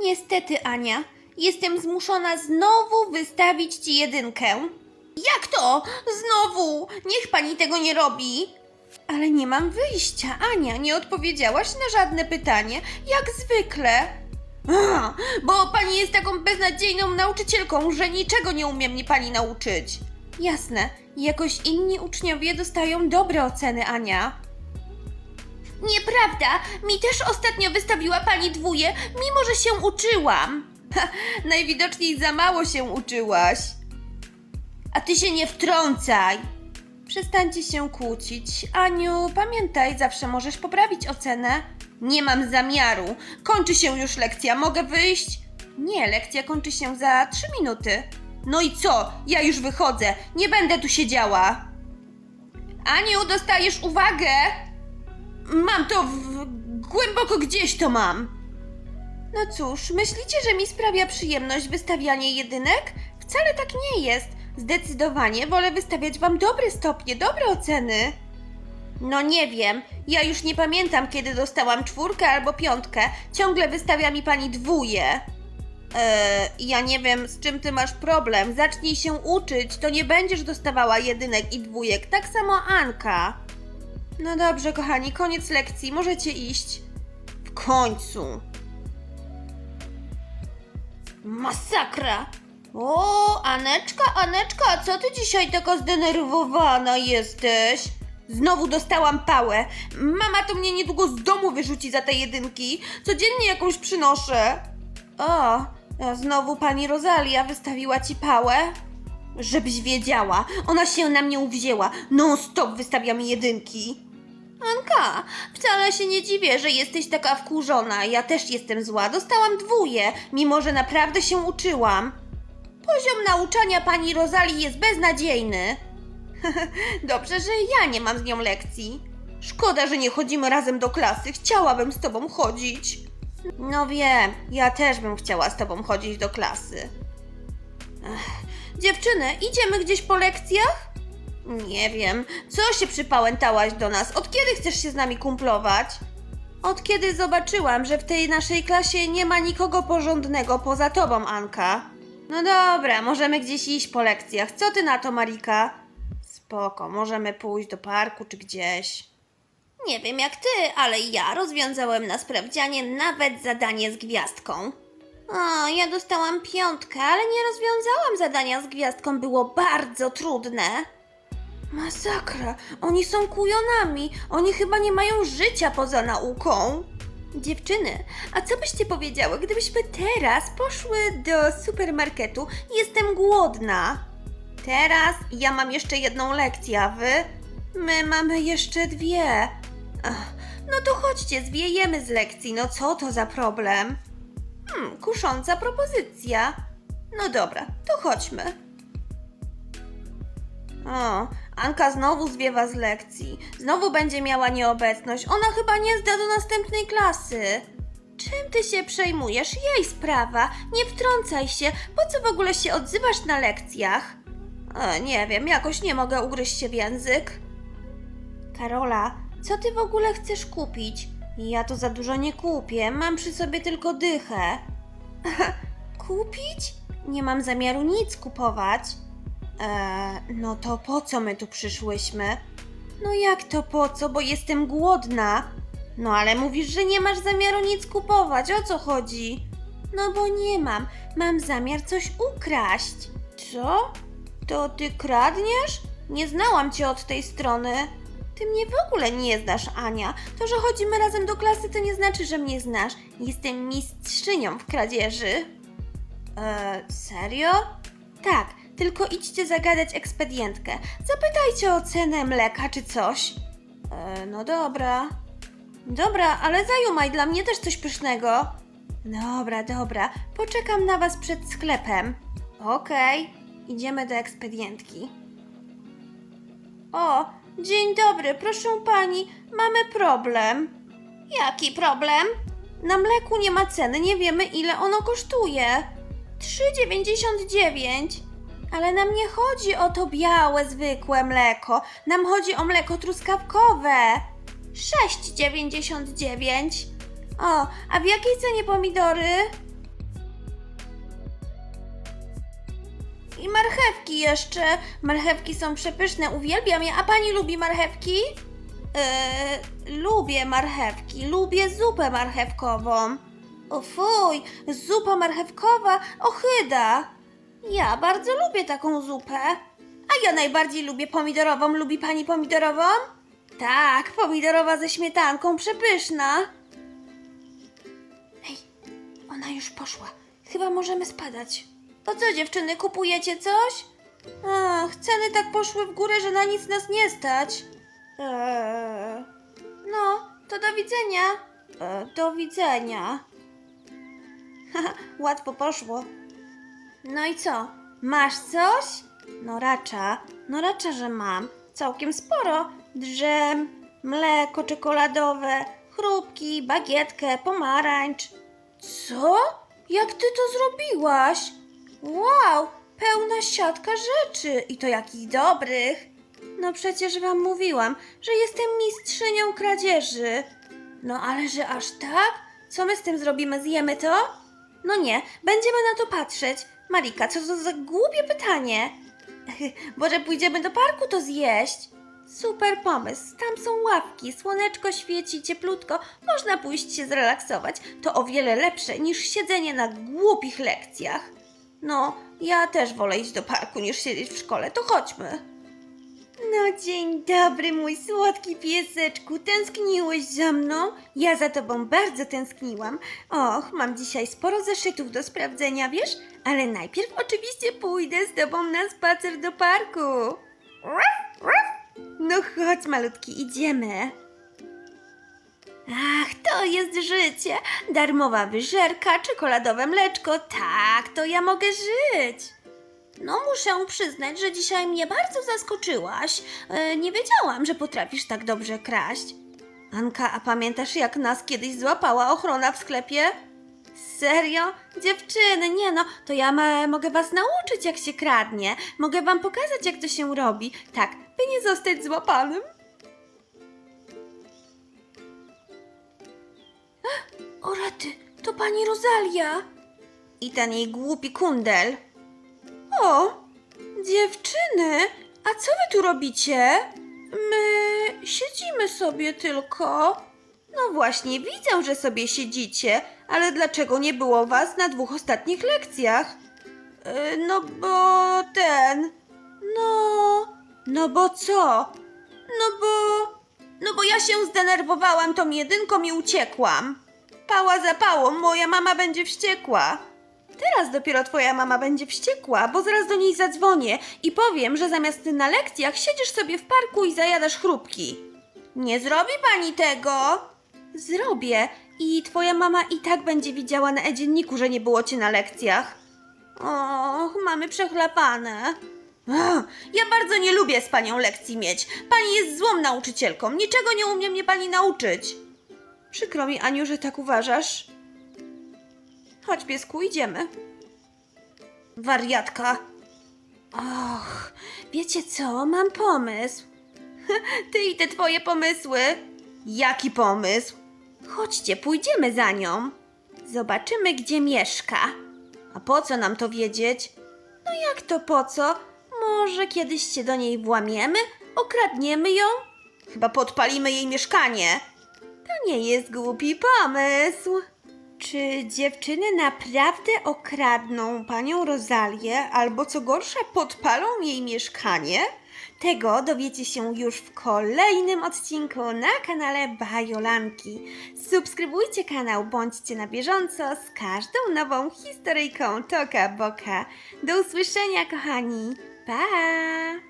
Niestety, Ania, jestem zmuszona znowu wystawić ci jedynkę. Jak to? Znowu? Niech pani tego nie robi. Ale nie mam wyjścia, Ania, nie odpowiedziałaś na żadne pytanie, jak zwykle. A, bo pani jest taką beznadziejną nauczycielką, że niczego nie umie mnie pani nauczyć. Jasne, jakoś inni uczniowie dostają dobre oceny, Ania. Nieprawda, mi też ostatnio wystawiła pani dwóje, mimo że się uczyłam. Ha, najwidoczniej za mało się uczyłaś. A ty się nie wtrącaj. Przestańcie się kłócić. Aniu, pamiętaj, zawsze możesz poprawić ocenę. Nie mam zamiaru. Kończy się już lekcja, mogę wyjść? Nie, lekcja kończy się za trzy minuty. No i co? Ja już wychodzę. Nie będę tu siedziała. Aniu, dostajesz uwagę? Mam to w... głęboko gdzieś to mam. No cóż, myślicie, że mi sprawia przyjemność wystawianie jedynek? Wcale tak nie jest. Zdecydowanie wolę wystawiać wam dobre stopnie, dobre oceny. No nie wiem, ja już nie pamiętam, kiedy dostałam czwórkę albo piątkę. Ciągle wystawia mi pani dwóje. Eee, ja nie wiem, z czym ty masz problem. Zacznij się uczyć, to nie będziesz dostawała jedynek i dwójek. Tak samo Anka. No dobrze, kochani, koniec lekcji, możecie iść. W końcu. Masakra! O, Aneczka, Aneczka, co ty dzisiaj taka zdenerwowana jesteś? Znowu dostałam pałę. Mama to mnie niedługo z domu wyrzuci za te jedynki. Codziennie jakąś przynoszę. O, a znowu pani Rosalia wystawiła ci pałę? Żebyś wiedziała, ona się na mnie uwzięła. Non stop wystawia mi jedynki. Anka, wcale się nie dziwię, że jesteś taka wkurzona. Ja też jestem zła. Dostałam dwóje, mimo że naprawdę się uczyłam. Poziom nauczania pani Rozali jest beznadziejny. Dobrze, że ja nie mam z nią lekcji. Szkoda, że nie chodzimy razem do klasy. Chciałabym z tobą chodzić. No wiem, ja też bym chciała z tobą chodzić do klasy. Ech. Dziewczyny, idziemy gdzieś po lekcjach? Nie wiem. Co się przypałętałaś do nas? Od kiedy chcesz się z nami kumplować? Od kiedy zobaczyłam, że w tej naszej klasie nie ma nikogo porządnego poza tobą, Anka. No dobra, możemy gdzieś iść po lekcjach. Co ty na to, Marika? Spoko, możemy pójść do parku czy gdzieś. Nie wiem jak ty, ale ja rozwiązałem na sprawdzianie nawet zadanie z gwiazdką. O, ja dostałam piątkę, ale nie rozwiązałam zadania z gwiazdką, było bardzo trudne. Masakra, oni są kujonami, oni chyba nie mają życia poza nauką. Dziewczyny, a co byście powiedziały, gdybyśmy teraz poszły do supermarketu? Jestem głodna. Teraz ja mam jeszcze jedną lekcję, a wy? My mamy jeszcze dwie. Ach, no to chodźcie, zwiejemy z lekcji, no co to za problem? Hmm, kusząca propozycja. No dobra, to chodźmy. O, Anka znowu zwiewa z lekcji. Znowu będzie miała nieobecność. Ona chyba nie zda do następnej klasy. Czym ty się przejmujesz? Jej sprawa. Nie wtrącaj się. Po co w ogóle się odzywasz na lekcjach? Nie wiem, jakoś nie mogę ugryźć się w język. Karola, co ty w ogóle chcesz kupić? Ja to za dużo nie kupię. Mam przy sobie tylko dychę. kupić? Nie mam zamiaru nic kupować. Eee, no to po co my tu przyszłyśmy? No jak to po co? Bo jestem głodna. No ale mówisz, że nie masz zamiaru nic kupować. O co chodzi? No bo nie mam. Mam zamiar coś ukraść. Co? To ty kradniesz? Nie znałam cię od tej strony. Ty mnie w ogóle nie znasz, Ania. To, że chodzimy razem do klasy, to nie znaczy, że mnie znasz. Jestem mistrzynią w kradzieży. Eee, serio? Tak, tylko idźcie zagadać ekspedientkę. Zapytajcie o cenę mleka czy coś. E, no dobra. Dobra, ale zajumaj dla mnie też coś pysznego. Dobra, dobra. Poczekam na was przed sklepem. Okej, idziemy do ekspedientki. O, dzień dobry, proszę pani, mamy problem. Jaki problem? Na mleku nie ma ceny, nie wiemy ile ono kosztuje. 3,99. Ale nam nie chodzi o to białe, zwykłe mleko. Nam chodzi o mleko truskawkowe. 6,99. O, a w jakiej cenie pomidory? I marchewki jeszcze. Marchewki są przepyszne, uwielbiam je. A pani lubi marchewki? Yy, lubię marchewki, lubię zupę marchewkową. O fuj, zupa marchewkowa, ochyda. Ja bardzo lubię taką zupę. A ja najbardziej lubię pomidorową. Lubi pani pomidorową? Tak, pomidorowa ze śmietanką, przepyszna. Hej, ona już poszła. Chyba możemy spadać. To co, dziewczyny, kupujecie coś? Ach, ceny tak poszły w górę, że na nic nas nie stać. Eee, no, to do widzenia. Eee, do widzenia. Haha, łatwo poszło. No i co? Masz coś? No racza, no racza, że mam. Całkiem sporo. Drzem, mleko czekoladowe, chrupki, bagietkę, pomarańcz. Co? Jak ty to zrobiłaś? Wow, pełna siatka rzeczy i to jakich dobrych. No przecież wam mówiłam, że jestem mistrzynią kradzieży. No ale że aż tak? Co my z tym zrobimy? Zjemy to? No nie, będziemy na to patrzeć. Marika, co to za głupie pytanie? Może pójdziemy do parku to zjeść? Super pomysł. Tam są ławki, słoneczko świeci, cieplutko. Można pójść się zrelaksować. To o wiele lepsze niż siedzenie na głupich lekcjach. No, ja też wolę iść do parku niż siedzieć w szkole. To chodźmy. No dzień dobry, mój słodki pieseczku. Tęskniłeś za mną? Ja za tobą bardzo tęskniłam. Och, mam dzisiaj sporo zeszytów do sprawdzenia, wiesz? Ale najpierw oczywiście pójdę z tobą na spacer do parku. No chodź, malutki, idziemy. Ach, to jest życie. Darmowa wyżerka, czekoladowe mleczko. Tak, to ja mogę żyć. No, muszę przyznać, że dzisiaj mnie bardzo zaskoczyłaś. E, nie wiedziałam, że potrafisz tak dobrze kraść. Anka, a pamiętasz, jak nas kiedyś złapała ochrona w sklepie? Serio? Dziewczyny, nie no, to ja ma, mogę was nauczyć, jak się kradnie. Mogę wam pokazać, jak to się robi. Tak, by nie zostać złapanym. O rety, to pani Rosalia. I ten jej głupi kundel. O, dziewczyny, a co wy tu robicie? My siedzimy sobie tylko. No właśnie, widzę, że sobie siedzicie, ale dlaczego nie było was na dwóch ostatnich lekcjach? E, No bo ten. No. No bo co? No bo. No bo ja się zdenerwowałam tą jedynką i uciekłam. Pała za pałą, moja mama będzie wściekła. Teraz dopiero twoja mama będzie wściekła, bo zaraz do niej zadzwonię i powiem, że zamiast na lekcjach siedzisz sobie w parku i zajadasz chrupki. Nie zrobi pani tego? Zrobię i twoja mama i tak będzie widziała na e-dzienniku, że nie było cię na lekcjach. Och, mamy przechlapane. Ja bardzo nie lubię z panią lekcji mieć. Pani jest złą nauczycielką. Niczego nie umie mnie pani nauczyć. Przykro mi, Aniu, że tak uważasz. Chodź, piesku, idziemy. Wariatka. Och, wiecie co? Mam pomysł. Ty i te twoje pomysły. Jaki pomysł? Chodźcie, pójdziemy za nią. Zobaczymy, gdzie mieszka. A po co nam to wiedzieć? No jak to po co? Może kiedyś się do niej włamiemy? Okradniemy ją? Chyba podpalimy jej mieszkanie. To nie jest głupi pomysł. Czy dziewczyny naprawdę okradną panią Rozalię, albo co gorsza, podpalą jej mieszkanie? Tego dowiecie się już w kolejnym odcinku na kanale Bajolanki. Subskrybujcie kanał, bądźcie na bieżąco z każdą nową historyjką Toka Boka. Do usłyszenia, kochani. Pa!